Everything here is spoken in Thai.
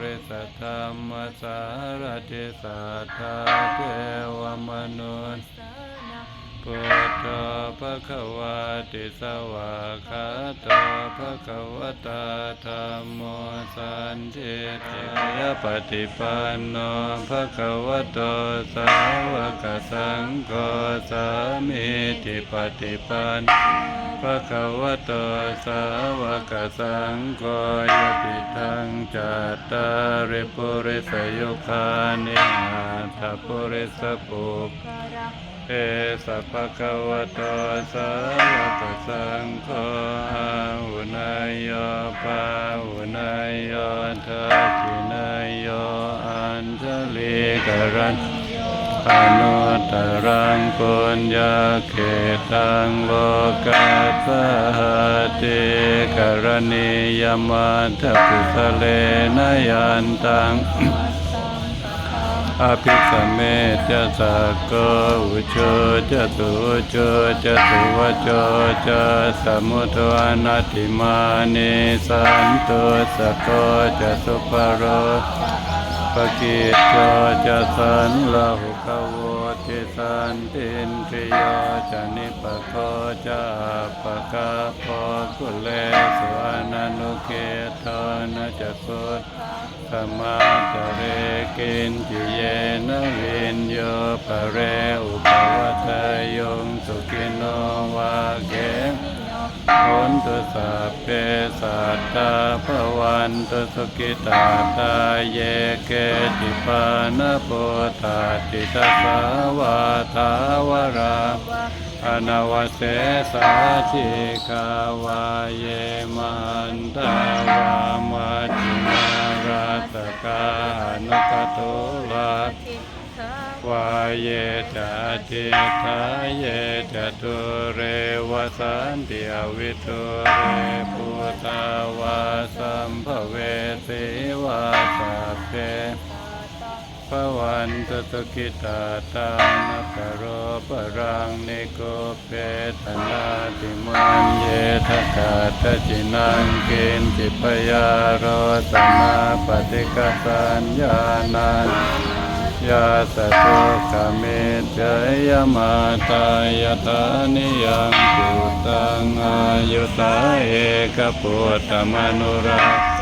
ริสธรรมสารติสัทธาเทวมนุษย์ พุทโธภะคะวะติสวะคะโตภะคะวะตาธัมโมสันทิติยปฏิปันโนภะคะวะโตสาวกสังโฆสามิติปฏิปันภะคะวะโตสาวกสังโฆยติทังจัตตาริปุริสยุคานิอาทาปุริสปุป เอสัพพะคะวะโตสาวกสังโฆอาหุนายโยปาหุนายโยทักินายโยอัญชลีกรันอนุตรังปุญญาเขตังโลกัสสหติกรณียมัตถพุทธเลนยันตัง อภิสมเมจะสักโกอุจจะตุอุโชจะตุวจจะสมุทวานาติมานิสันตุสโกจะสุปโรปกิจจะสันลาหุกาว ติสันตินทรียจนิปโคจาปะกาโพกุเลสุอนันุเกตนะจะสุตขมาจเรกินจิเยนวินโยปะเรอุปวัตยงสุ อนตุสัพเพสัตตาภวันตุสุกิตาตาเยเกติปานะโพธาติตาสาวาทาวราอนาวเสสาธิกาวาเยมันตาวามาจินาราตกานุกตุลาวาเยจาติทาเยจตุเรวสันติอวิทุเรปุตาวาสัมภเวสีวาสัพเพ พวันตุสกิตาตานกโรปรังนิโกเปตนาติมันเยทกาตจินังกินจิปยาโรสนาปฏิกสัญญานัน ยาสตุกเมจยมาตายตานิยังปุตังอายุตาเอกปุตตมนุรา